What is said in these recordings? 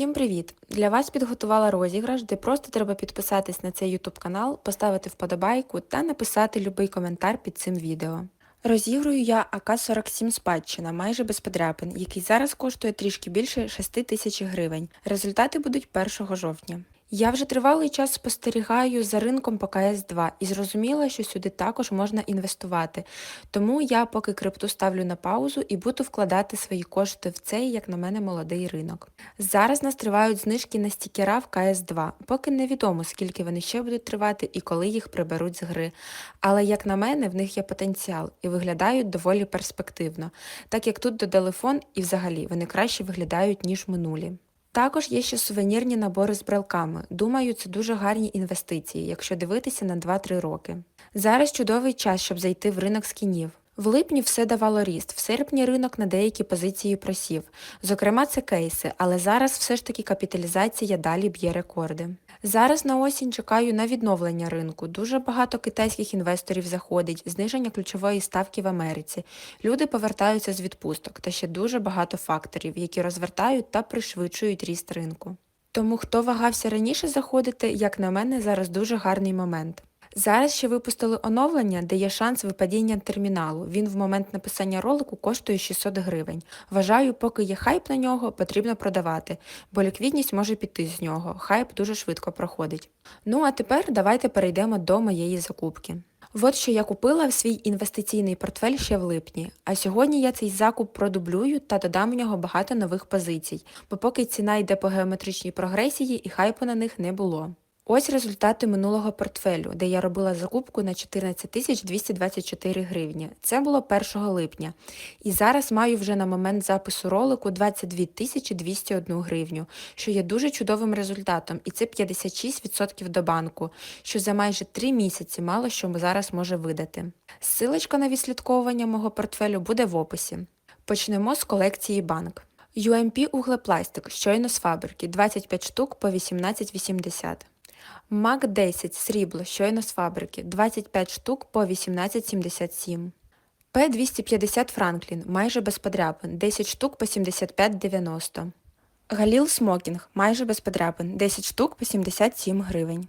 Усім привіт! Для вас підготувала розіграш, де просто треба підписатись на цей YouTube канал, поставити вподобайку та написати любий коментар під цим відео. Розігрую я АК-47 спадщина, майже без подряпин, який зараз коштує трішки більше 6 тисяч гривень. Результати будуть 1 жовтня. Я вже тривалий час спостерігаю за ринком по КС2 і зрозуміла, що сюди також можна інвестувати. Тому я поки крипту ставлю на паузу і буду вкладати свої кошти в цей, як на мене, молодий ринок. Зараз нас тривають знижки на стікера в КС2, поки невідомо, скільки вони ще будуть тривати і коли їх приберуть з гри. Але, як на мене, в них є потенціал і виглядають доволі перспективно, так як тут додали фон і взагалі вони краще виглядають, ніж минулі. Також є ще сувенірні набори з брелками. Думаю, це дуже гарні інвестиції, якщо дивитися на 2-3 роки. Зараз чудовий час, щоб зайти в ринок скінів. В липні все давало ріст, в серпні ринок на деякі позиції просів. Зокрема, це кейси, але зараз все ж таки капіталізація далі б'є рекорди. Зараз на осінь чекаю на відновлення ринку. Дуже багато китайських інвесторів заходить, зниження ключової ставки в Америці. Люди повертаються з відпусток та ще дуже багато факторів, які розвертають та пришвидшують ріст ринку. Тому хто вагався раніше заходити, як на мене, зараз дуже гарний момент. Зараз ще випустили оновлення, де є шанс випадіння терміналу. Він в момент написання ролику коштує 600 гривень. Вважаю, поки є хайп на нього, потрібно продавати, бо ліквідність може піти з нього. Хайп дуже швидко проходить. Ну а тепер давайте перейдемо до моєї закупки. От що я купила в свій інвестиційний портфель ще в липні, а сьогодні я цей закуп продублюю та додам в нього багато нових позицій, бо поки ціна йде по геометричній прогресії і хайпу на них не було. Ось результати минулого портфелю, де я робила закупку на 14 224 гривні. Це було 1 липня. І зараз маю вже на момент запису ролику 22 201 гривню, що є дуже чудовим результатом, і це 56% до банку, що за майже 3 місяці мало що зараз може видати. Ссилочка на відслідковування мого портфелю буде в описі. Почнемо з колекції банк. UMP углепластик, щойно з фабрики, 25 штук по 18,80. Мак 10 срібло, щойно з фабрики, 25 штук по 18,77. П250 Франклін, майже без подряпин, 10 штук по 75,90. Галіл Смокінг, майже без подряпин, 10 штук по 77 гривень.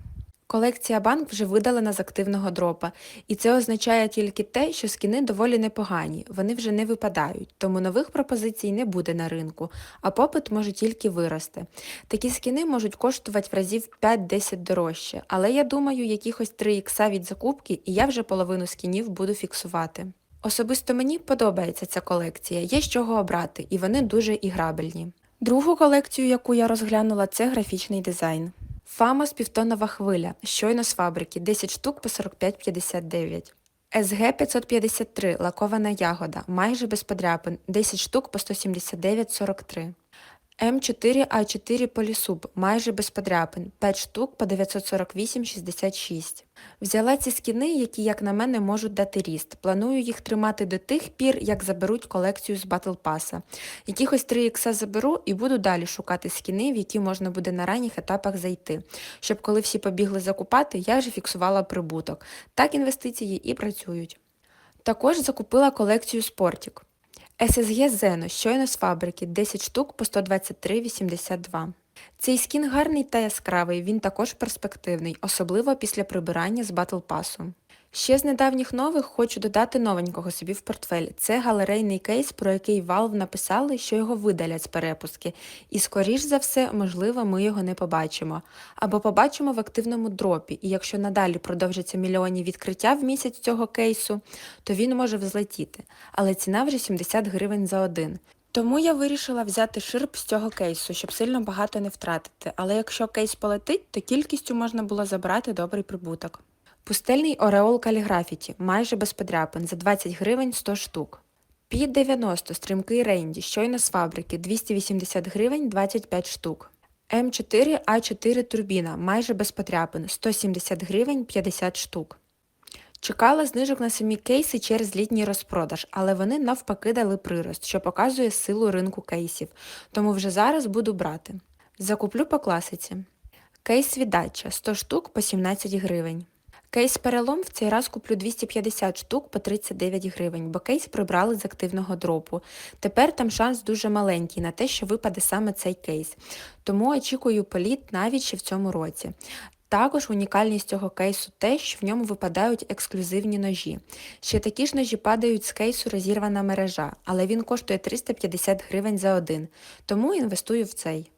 Колекція банк вже видалена з активного дропа, і це означає тільки те, що скіни доволі непогані, вони вже не випадають, тому нових пропозицій не буде на ринку, а попит може тільки вирости. Такі скіни можуть коштувати в разів 5-10 дорожче, але я думаю, якихось 3 ікса від закупки, і я вже половину скінів буду фіксувати. Особисто мені подобається ця колекція, є з чого обрати, і вони дуже іграбельні. Другу колекцію, яку я розглянула, це графічний дизайн. Фамос півтонова хвиля, щойно з фабрики, 10 штук по 45,59. СГ 553 лакована ягода, майже без подряпин, 10 штук по 179,43. М4А4 полісуб, майже без подряпин, 5 штук по 948,66. Взяла ці скіни, які, як на мене, можуть дати ріст. Планую їх тримати до тих пір, як заберуть колекцію з Battle Pass. Якихось 3 ікса заберу і буду далі шукати скіни, в які можна буде на ранніх етапах зайти. Щоб коли всі побігли закупати, я вже фіксувала прибуток. Так інвестиції і працюють. Також закупила колекцію Спортік. SSG Зено щойно з фабрики, 10 штук по 123,82. Цей скін гарний та яскравий, він також перспективний, особливо після прибирання з батл Pass. Ще з недавніх нових хочу додати новенького собі в портфель. Це галерейний кейс, про який Valve написали, що його видалять з перепуски, і, скоріш за все, можливо, ми його не побачимо. Або побачимо в активному дропі, і якщо надалі продовжаться мільйонні відкриття в місяць цього кейсу, то він може взлетіти. Але ціна вже 70 гривень за один. Тому я вирішила взяти ширп з цього кейсу, щоб сильно багато не втратити. Але якщо кейс полетить, то кількістю можна було забрати добрий прибуток. Пустельний ореол каліграфіті, майже без подряпин, за 20 гривень 100 штук. Під 90 стрімкий рейнді, щойно з фабрики, 280 гривень 25 штук. М4А4 турбіна, майже без подряпин, 170 гривень 50 штук. Чекала знижок на самі кейси через літній розпродаж, але вони навпаки дали прирост, що показує силу ринку кейсів, тому вже зараз буду брати. Закуплю по класиці. Кейс віддача 100 штук по 17 гривень. Кейс перелом в цей раз куплю 250 штук по 39 гривень, бо кейс прибрали з активного дропу. Тепер там шанс дуже маленький на те, що випаде саме цей кейс. Тому очікую політ навіть ще в цьому році. Також унікальність цього кейсу те, що в ньому випадають ексклюзивні ножі. Ще такі ж ножі падають з кейсу розірвана мережа, але він коштує 350 гривень за один, тому інвестую в цей.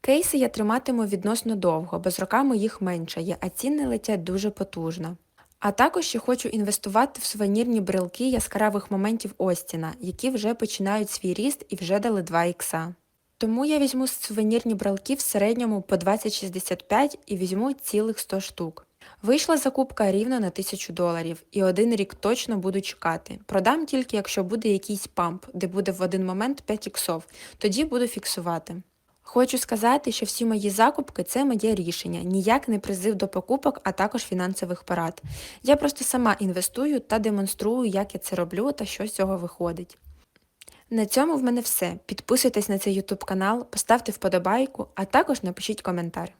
Кейси я триматиму відносно довго, бо з роками їх меншає, а ціни летять дуже потужно. А також ще хочу інвестувати в сувенірні брелки яскравих моментів Остіна, які вже починають свій ріст і вже дали 2 ікса. Тому я візьму сувенірні брелки в середньому по 20,65 і візьму цілих 100 штук. Вийшла закупка рівно на 1000 доларів, і один рік точно буду чекати. Продам тільки, якщо буде якийсь памп, де буде в один момент 5 іксов, тоді буду фіксувати. Хочу сказати, що всі мої закупки це моє рішення, ніяк не призив до покупок, а також фінансових порад. Я просто сама інвестую та демонструю, як я це роблю та що з цього виходить. На цьому в мене все. Підписуйтесь на цей YouTube канал, поставте вподобайку, а також напишіть коментар.